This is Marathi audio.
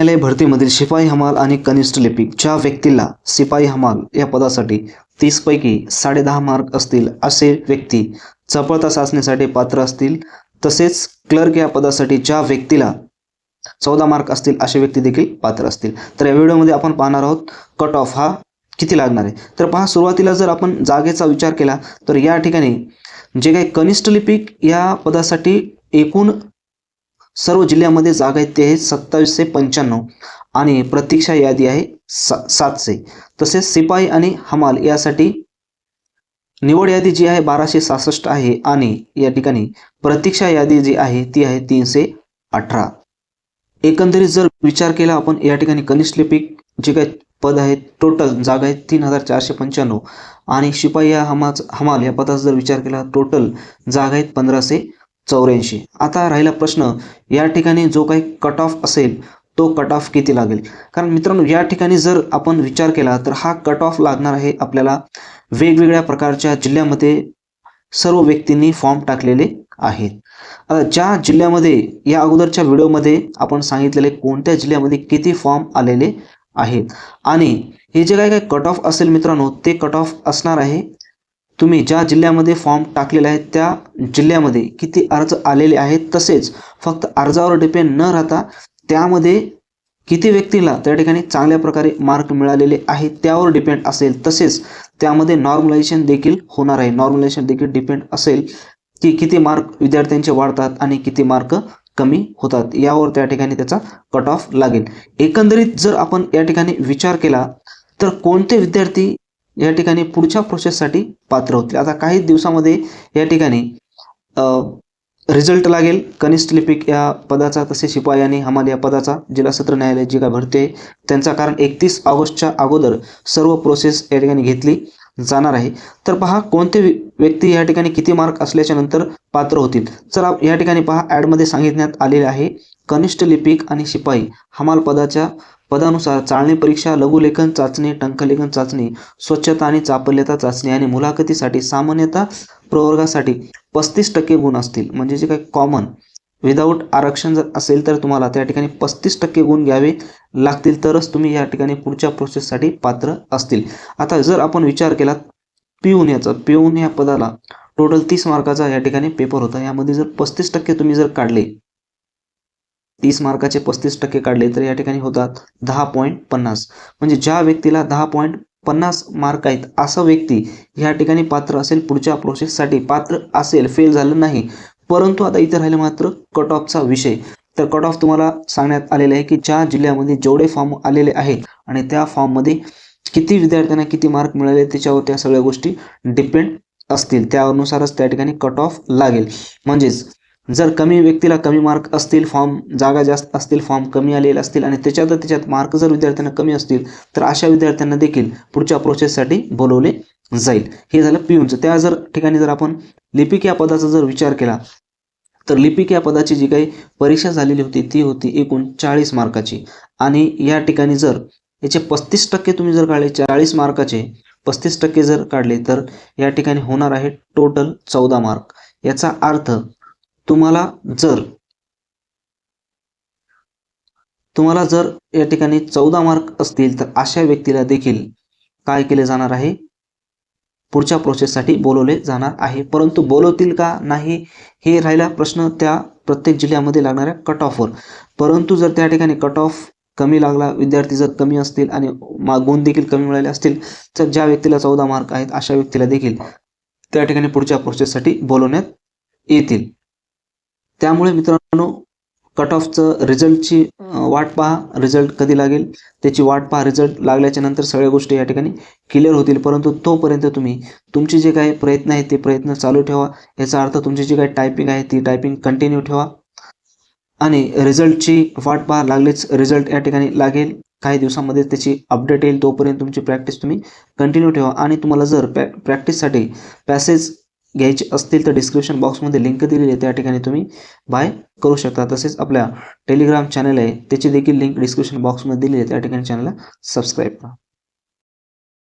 न्यायालय भरतीमधील शिपाई हमाल आणि कनिष्ठ लिपिक ज्या व्यक्तीला शिपाई हमाल या पदासाठी तीस पैकी मार्क असतील असे व्यक्ती चपळता चाचणीसाठी पात्र असतील. तसेच क्लर्क या पदासाठी ज्या व्यक्तीला चौदा मार्क असतील असे व्यक्ती देखील पात्र असतील. तर या व्हिडिओमध्ये आपण पाहणार आहोत कट ऑफ हा किती लागणार आहे. तर पहा सुरुवातीला जर आपण जागेचा विचार केला तर या ठिकाणी जे काही कनिष्ठ लिपिक या पदासाठी एकूण सर्व जिल्ह्यामध्ये जागा आहेत ते आहे सत्तावीसशे पंच्याण्णव. आणि प्रतीक्षा यादी आहे सा सातशे. तसेच सिपाई आणि हमाल यासाठी निवड यादी जी आहे बाराशे सहासष्ट आहे. आणि या ठिकाणी प्रतीक्षा यादी जी आहे ती आहे तीनशे अठरा. एकंदरीत जर विचार केला आपण या ठिकाणी कनिष्ठ लिपिक जे काही पद आहेत टोटल जागा आहेत तीन हजार चारशे पंच्याण्णव. आणि शिपाई या हमाच हमाल या पदाचा जर विचार केला टोटल जागा आहेत पंधराशे चौऱ्याऐंशी. आता राहिला प्रश्न या ठिकाणी जो काही कट ऑफ असेल तो कट ऑफ किती लागेल? कारण मित्रांनो या ठिकाणी जर आपण विचार केला तर हा कट ऑफ लागणार आहे आपल्याला वेगवेगळ्या प्रकारच्या जिल्ह्यामध्ये सर्व व्यक्तींनी फॉर्म टाकलेले आहेत. आता ज्या जिल्ह्यामध्ये या अगोदरच्या व्हिडिओमध्ये आपण सांगितलेले कोणत्या जिल्ह्यामध्ये किती फॉर्म आलेले आहेत? आणि हे जे काय काय कट ऑफ असेल मित्रांनो ते कट ऑफ असणार आहे तुम्ही ज्या जिल्ह्यामध्ये फॉर्म टाकलेला आहे त्या जिल्ह्यामध्ये किती अर्ज आलेले आहेत तसेच फक्त अर्जावर डिपेंड न राहता त्यामध्ये किती व्यक्तीला त्या ठिकाणी चांगल्या प्रकारे मार्क मिळालेले आहेत त्यावर डिपेंड असेल. तसेच त्यामध्ये नॉर्मलायझेशन देखील होणार आहे. नॉर्मलायझेशन देखील डिपेंड असेल की किती मार्क विद्यार्थ्यांचे वाढतात आणि किती मार्क कमी होतात. यावर त्या ठिकाणी त्याचा कट ऑफ लागेल. एकंदरीत जर आपण या ठिकाणी विचार केला तर कोणते विद्यार्थी या ठिकाणी पुढच्या प्रोसेससाठी पात्र होतील. आता काही दिवसामध्ये या ठिकाणी रिझल्ट लागेल. कनिष्ठ लिपिक या पदाचा तसे शिपाई आणि हमाल या पदाचा जिल्हा सत्र न्यायालय जी काय भरते त्यांचा कारण एकतीस ऑगस्टच्या अगोदर सर्व प्रोसेस या ठिकाणी घेतली जाणार आहे. तर पहा कोणते व्यक्ती या ठिकाणी किती मार्क असल्याच्या नंतर पात्र होतील? चला या ठिकाणी पहा ॲडमध्ये सांगितण्यात आलेले आहे कनिष्ठ लिपिक आणि शिपाई हमाल पदाच्या पदानुसार चाळणी परीक्षा लघुलेखन चाचणी टंकलेखन चाचणी स्वच्छता आणि चापल्यता चाचणी आणि मुलाखतीसाठी सामान्यतः प्रवर्गासाठी पस्तीस टक्के गुण असतील. म्हणजे जे काही कॉमन विदाऊट आरक्षण जर असेल तर तुम्हाला त्या ठिकाणी पस्तीस टक्के गुण घ्यावे लागतील. तरच तुम्ही या ठिकाणी पुढच्या प्रोसेससाठी पात्र असतील. आता जर आपण विचार केला पिऊन याचा पिऊन या पदाला टोटल तीस मार्काचा या ठिकाणी पेपर होता. यामध्ये जर पस्तीस टक्के तुम्ही जर काढले तीस मार्काचे पस्तीस टक्के काढले तर या ठिकाणी होतात दहा पॉईंट पन्नास. म्हणजे ज्या व्यक्तीला दहा पॉईंट पन्नास मार्क आहेत असा व्यक्ती ह्या ठिकाणी पात्र असेल पुढच्या प्रोसेससाठी पात्र असेल फेल झालं नाही. परंतु आता इथे राहिलं मात्र कट ऑफचा विषय. तर कट ऑफ तुम्हाला सांगण्यात आलेलं आहे की ज्या जिल्ह्यामध्ये जेवढे फॉर्म आलेले आहेत आणि त्या फॉर्ममध्ये किती विद्यार्थ्यांना किती मार्क मिळाले त्याच्यावर त्या सगळ्या गोष्टी डिपेंड असतील. त्यानुसारच त्या ठिकाणी कट ऑफ लागेल. म्हणजेच जर कमी व्यक्तीला कमी मार्क असतील फॉर्म जागा जास्त असतील फॉर्म कमी आलेले असतील आणि त्याच्यात त्याच्यात मार्क जर विद्यार्थ्यांना कमी असतील तर अशा विद्यार्थ्यांना देखील पुढच्या प्रोसेससाठी बोलवले जाईल. हे झालं पिऊनचं त्या जर ठिकाणी जर आपण लिपिक या पदाचा जर विचार केला तर लिपिक या पदाची जी काही परीक्षा झालेली होती ती होती एकूण चाळीस मार्काची. आणि या ठिकाणी जर याचे पस्तीस टक्के तुम्ही जर काढले चाळीस मार्काचे पस्तीस टक्के जर काढले तर या ठिकाणी होणार आहे टोटल चौदा मार्क. याचा अर्थ तुम्हाला जर तुम्हाला जर या ठिकाणी चौदा मार्क असतील तर अशा व्यक्तीला देखील काय केले जाणार आहे? पुढच्या प्रोसेससाठी बोलवले जाणार आहे. परंतु बोलवतील का नाही हे राहिला प्रश्न त्या प्रत्येक जिल्ह्यामध्ये लागणाऱ्या कट ऑफवर परंतु जर त्या ठिकाणी कट ऑफ कमी लागला विद्यार्थी जर कमी असतील आणि गुण देखील कमी मिळाले असतील तर ज्या व्यक्तीला चौदा मार्क आहेत अशा व्यक्तीला देखील त्या ठिकाणी पुढच्या प्रोसेससाठी बोलवण्यात येतील. त्यामुळे मित्रांनो कट ऑफचं रिझल्टची वाट पहा. रिझल्ट कधी लागेल? त्याची वाट पहा. रिझल्ट लागल्याच्या नंतर सगळ्या गोष्टी या ठिकाणी क्लिअर होतील. परंतु तोपर्यंत तुम्ही तुमचे जे काही प्रयत्न आहेत ते प्रयत्न चालू ठेवा. याचा अर्थ तुमची जी काही टायपिंग आहे ती टायपिंग कंटिन्यू ठेवा. आणि रिझल्टची वाट पहा. लागलीच रिझल्ट या ठिकाणी लागेल. काही दिवसामध्ये त्याची अपडेट येईल. तोपर्यंत तुमची प्रॅक्टिस तुम्ही कंटिन्यू ठेवा. आणि तुम्हाला जर पॅ प्रॅक्टिससाठी पॅसेज घ्यायचे असतील तर डिस्क्रिप्शन बॉक्समध्ये लिंक दिलेली आहे. त्या ठिकाणी तुम्ही बाय करू शकता. तसेच आपल्या टेलिग्राम चॅनल आहे. त्याची देखील लिंक डिस्क्रिप्शन बॉक्समध्ये दिलेली आहे. त्या ठिकाणी चॅनलला सबस्क्राईब करा.